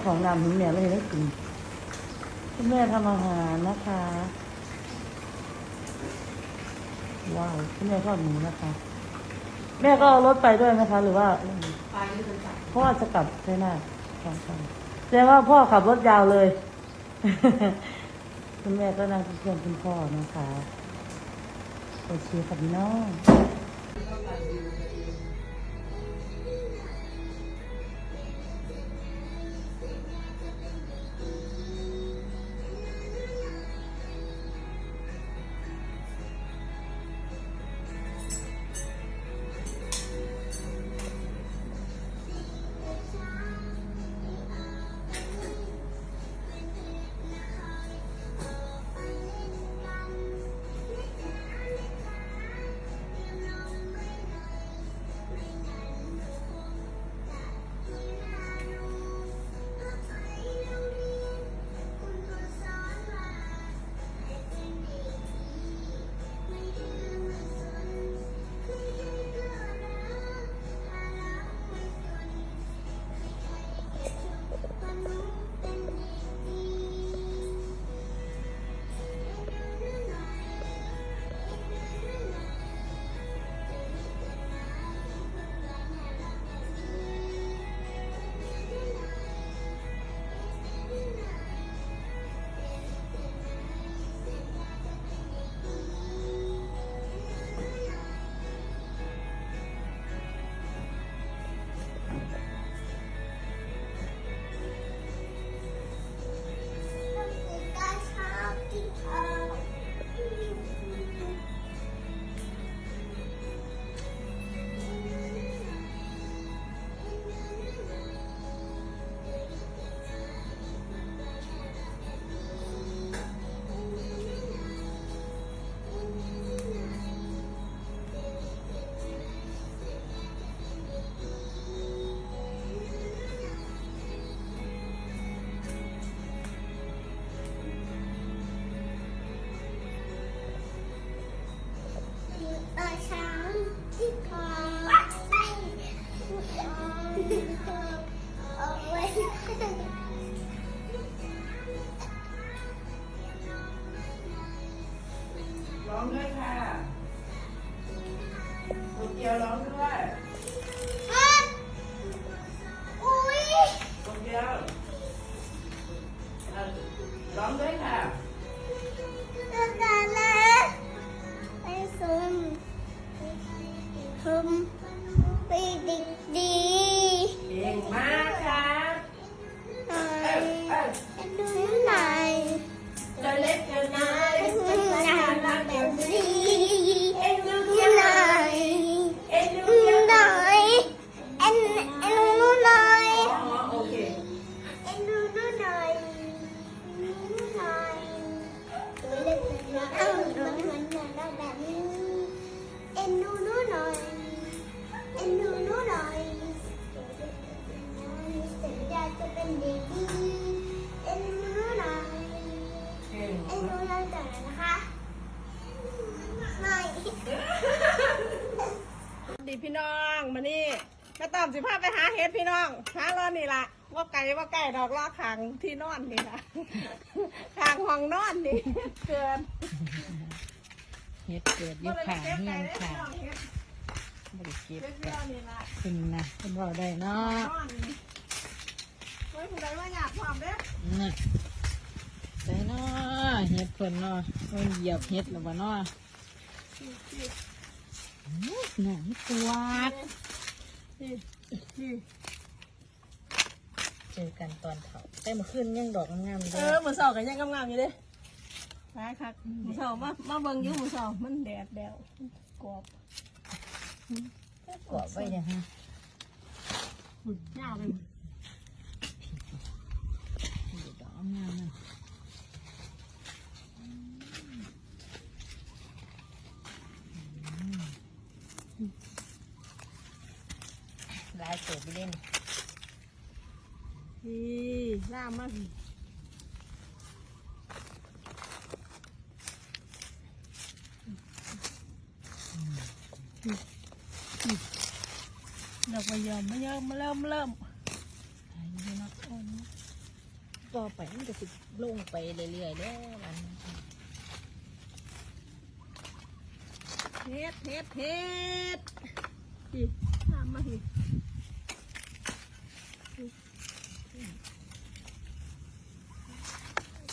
าของนำถึงแม่ไม่ได้กินคุณแม่ทำอาหารนะคะ ว้าวคุณแม่ทอดหมูนะคะ แม่ก็เอารถไปด้วยนะคะ หรือว่าไปนี่เป็นสัตว์พ่อจะกลับใช่ไหมสองคนแสดงว่าพ่อขับรถยาวเลย คุณแม่ก็นั่งเพื่อนคุณพ่อนะคะโอเคค่ะพี่น้อง ร้องด้วยค่ะตัวกันแล้วไปซุ่มซุ่มไปดิ ดีพี่น้องมานี่มาตอมสิพาไปหาเห็ดพี่น้องหารอนี่ละว่าไก่ว่าไก่ดอกล้อขังที่นอนนี่ละขังห้องนอนนี่เกินเฮ็ดเกิดอยุคขาเฮียนค่ะบริเก็บเก็บกัเรื่อนงนี่ละขึ้นนะคุณพ่อได้เนาะนอนนี่ไว้ผู้ใดว่าอยากความเด้อน่ะได้เนาะเฮ็ดเพิ่นเนาะมันเหยียบเฮ็ดแล้วบ่เนาะอื้อ หนังตัวดนี่นี่เจอกันตอนเผาแต่เมื่อคืนยังดอกงามๆอยู่เอเลอยมือเสากันยังงามๆอยู่เด้ตายคักมือเสามามาเบิ่งอยู่มือเสามันแดดแดวกรอบกรอบไว้ยังฮะหุ่นยาวเลยดอกงามนะลาย เกิดไปเล่นนี่ล่ามมากดอกมะยมมะยมมาเริ่มเริ่มอายุเนาะอ่อนต่อไปมันจะสิลงไปเรื่อยๆเด้อมันเฮ็ดเฮ็ดเฮ็ดอีตามาอี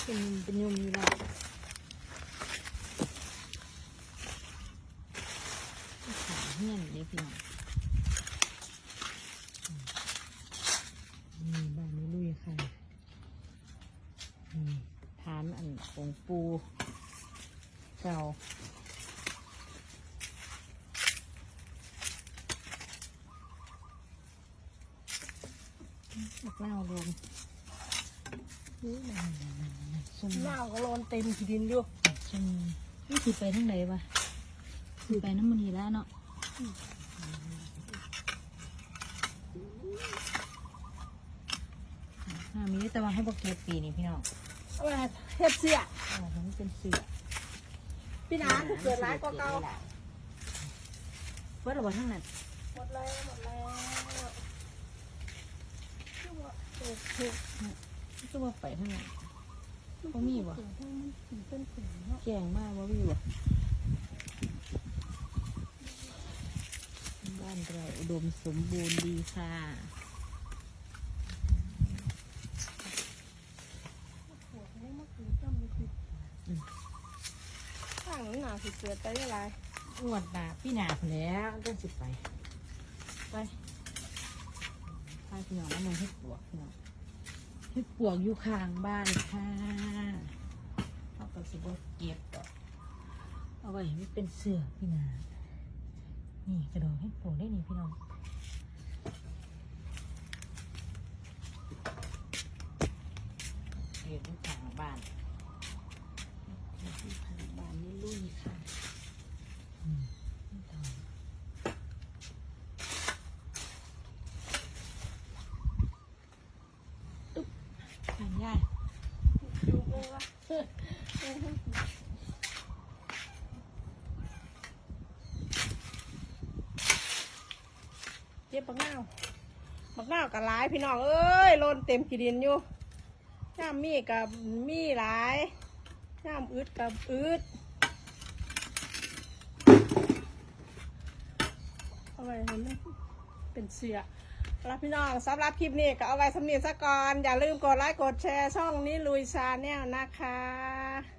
เป็นยุมเป็นยุมอยู่แล้วขาเหี้ยนเลยพี่น้องนี่บ้านนี้ลุยค่ะนี่ฐานอันของปูเก่าบักเล่ารว ซุ่มหน้าก็โลนเต็มที่ดินอยู่ชมนี่สิไปทางไหนวะสิไปน้ำมันนีแล้วเนาะอ่ามีแต่ว่าให้บอกเก็บปีนี่พี่น้องเอาไปเฮ็ดเสียอ่ามันเป็นเสือพี่น้าเกิดร้ายกว่าเก่าเพื่อเราบอกทั้งนั้นหมดแล้วหมดแล้ว จะว่าไปทางไหนเขามีวะเป็นผืนเนาะแกงมากว่ามีวะบ้านเราอุดมสมบูรณ์ดีค่ะข้างหน้าสิเกิดไปได้ไรอวดหนาพี่หนาแล้วก็สิไป ไป ไปพี่น้องเอามาให้ปวกพี่น้อง ให้ปวกอยู่ข้างบ้านค่ะเอาไปสิบเก็บต่อกเอาไว้ไม่เป็นเสือพี่นานี่กระโดดให้ปวกได้นี่พี่น้องเก็บอยู่ข้างบ้านเก็บอยู่ข้างบ้านนี่ลุยค่ะ ทานยายดูเลยวะเจ็บบักนาวบักนาวกับหลายพี่น้อง เอ้ยโลนเต็มขีดินอยู่ย่ามีกับมีหลายย่ามอึดกับอึดเอาไว้ให้มันเป็นเสือ รับพี่น้องสำหรับคลิปนี้ก็เอาไว้สำเนียงซะก่อน อย่าลืมกดไลค์กดแชร์ช่องนี้ลุยชาแนลนะคะ